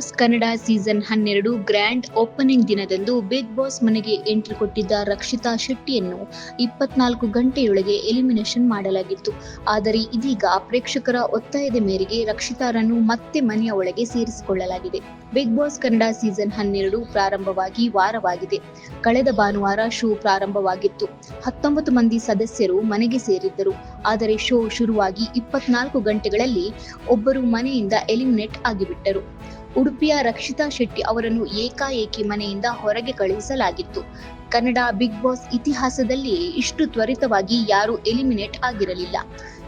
Boss Kannada season ಹನ್ನೆರಡು grand opening ದಿನದಂದು Bigg Boss ಮನೆಗೆ ಎಂಟ್ರಿ ಕೊಟ್ಟಿದ್ದ ರಕ್ಷಿತಾ ಶೆಟ್ಟಿಯನ್ನು ಇಪ್ಪತ್ನಾಲ್ಕು ಗಂಟೆಯೊಳಗೆ ಎಲಿಮಿನೇಷನ್ ಮಾಡಲಾಗಿತ್ತು. ಆದರೆ ಇದೀಗ ಪ್ರೇಕ್ಷಕರ ಒತ್ತಾಯದ ಮೇರೆಗೆ ರಕ್ಷಿತಾರನ್ನು ಮತ್ತೆ ಮನೆಯ ಒಳಗೆ ಸೇರಿಸಿಕೊಳ್ಳಲಾಗಿದೆ. ಬಿಗ್ ಬಾಸ್ ಕನ್ನಡ ಸೀಸನ್ ಹನ್ನೆರಡು ಪ್ರಾರಂಭವಾಗಿ ವಾರವಾಗಿದೆ. ಕಳೆದ ಭಾನುವಾರ ಶೋ ಪ್ರಾರಂಭವಾಗಿತ್ತು. ಹತ್ತೊಂಬತ್ತು ಮಂದಿ ಸದಸ್ಯರು ಮನೆಗೆ ಸೇರಿದ್ದರು. ಆದರೆ ಶೋ ಶುರುವಾಗಿ ಇಪ್ಪತ್ನಾಲ್ಕು ಗಂಟೆಗಳಲ್ಲಿ ಒಬ್ಬರು ಮನೆಯಿಂದ ಎಲಿಮಿನೇಟ್ ಆಗಿಬಿಟ್ಟರು. ಉಡುಪಿಯ ರಕ್ಷಿತಾ ಶೆಟ್ಟಿ ಅವರನ್ನು ಏಕಾಏಕಿ ಮನೆಯಿಂದ ಹೊರಗೆ ಕಳುಹಿಸಲಾಗಿತ್ತು. ಕನ್ನಡ ಬಿಗ್ ಬಾಸ್ ಇತಿಹಾಸದಲ್ಲಿಯೇ ಇಷ್ಟು ತ್ವರಿತವಾಗಿ ಯಾರೂ ಎಲಿಮಿನೇಟ್ ಆಗಿರಲಿಲ್ಲ.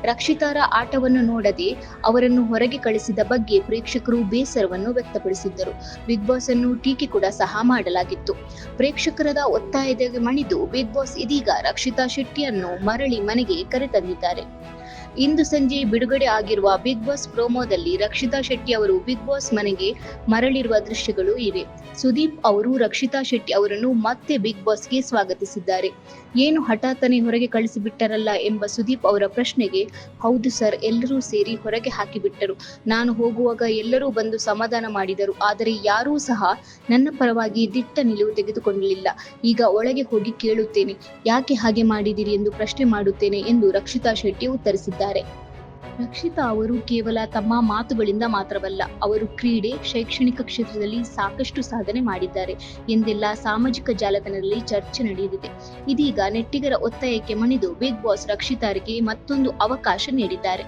ರಕ್ಷಿತಾರ ಆಟವನ್ನು ನೋಡದೆ ಅವರನ್ನು ಹೊರಗೆ ಕಳಿಸಿದ ಬಗ್ಗೆ ಪ್ರೇಕ್ಷಕರು ಬೇಸರವನ್ನು ವ್ಯಕ್ತಪಡಿಸಿದ್ದರು. ಬಿಗ್ ಬಾಸ್ ಅನ್ನು ಟೀಕೆ ಕೂಡ ಸಹ ಮಾಡಲಾಗಿತ್ತು. ಪ್ರೇಕ್ಷಕರದ ಒತ್ತಾಯದ ಮಣಿದು ಬಿಗ್ ಬಾಸ್ ಇದೀಗ ರಕ್ಷಿತಾ ಶೆಟ್ಟಿಯನ್ನು ಮರಳಿ ಮನೆಗೆ ಕರೆತಂದಿದ್ದಾರೆ. ಇಂದು ಸಂಜೆ ಬಿಡುಗಡೆ ಆಗಿರುವ ಬಿಗ್ ಬಾಸ್ ಪ್ರೋಮೋದಲ್ಲಿ ರಕ್ಷಿತಾ ಶೆಟ್ಟಿ ಅವರು ಬಿಗ್ ಬಾಸ್ ಮನೆಗೆ ಮರಳಿರುವ ದೃಶ್ಯಗಳು ಇವೆ. ಸುದೀಪ್ ಅವರು ರಕ್ಷಿತಾ ಶೆಟ್ಟಿ ಅವರನ್ನು ಮತ್ತೆ ಬಿಗ್ ಬಾಸ್ಗೆ ಸ್ವಾಗತಿಸಿದ್ದಾರೆ. ಏನು ಹಠಾತ್ತನೆ ಹೊರಗೆ ಕಳಿಸಿಬಿಟ್ಟರಲ್ಲ ಎಂಬ ಸುದೀಪ್ ಅವರ ಪ್ರಶ್ನೆಗೆ, ಹೌದು ಸರ್, ಎಲ್ಲರೂ ಸೇರಿ ಹೊರಗೆ ಹಾಕಿಬಿಟ್ಟರು. ನಾನು ಹೋಗುವಾಗ ಎಲ್ಲರೂ ಬಂದು ಸಮಾಧಾನ ಮಾಡಿದರು. ಆದರೆ ಯಾರೂ ಸಹ ನನ್ನ ಪರವಾಗಿ ದಿಟ್ಟ ನಿಲುವು ತೆಗೆದುಕೊಳ್ಳಲಿಲ್ಲ. ಈಗ ಒಳಗೆ ಹೋಗಿ ಕೇಳುತ್ತೇನೆ. ಯಾಕೆ ಹಾಗೆ ಮಾಡಿದಿರಿ ಎಂದು ಪ್ರಶ್ನೆ ಮಾಡುತ್ತೇನೆ ಎಂದು ರಕ್ಷಿತಾ ಶೆಟ್ಟಿ ಉತ್ತರಿಸಿದ್ದಾರೆ. ರಕ್ಷಿತಾ ಅವರು ಕೇವಲ ತಮ್ಮ ಮಾತುಗಳಿಂದ ಮಾತ್ರವಲ್ಲ, ಅವರು ಕ್ರೀಡೆ, ಶೈಕ್ಷಣಿಕ ಕ್ಷೇತ್ರದಲ್ಲಿ ಸಾಕಷ್ಟು ಸಾಧನೆ ಮಾಡಿದ್ದಾರೆ ಎಂದೆಲ್ಲ ಸಾಮಾಜಿಕ ಜಾಲತಾಣದಲ್ಲಿ ಚರ್ಚೆ ನಡೆದಿದೆ. ಇದೀಗ ನೆಟ್ಟಿಗರ ಒತ್ತಾಯಕ್ಕೆ ಮಣಿದು ಬಿಗ್ ಬಾಸ್ ರಕ್ಷಿತಾರಿಗೆ ಮತ್ತೊಂದು ಅವಕಾಶ ನೀಡಿದ್ದಾರೆ.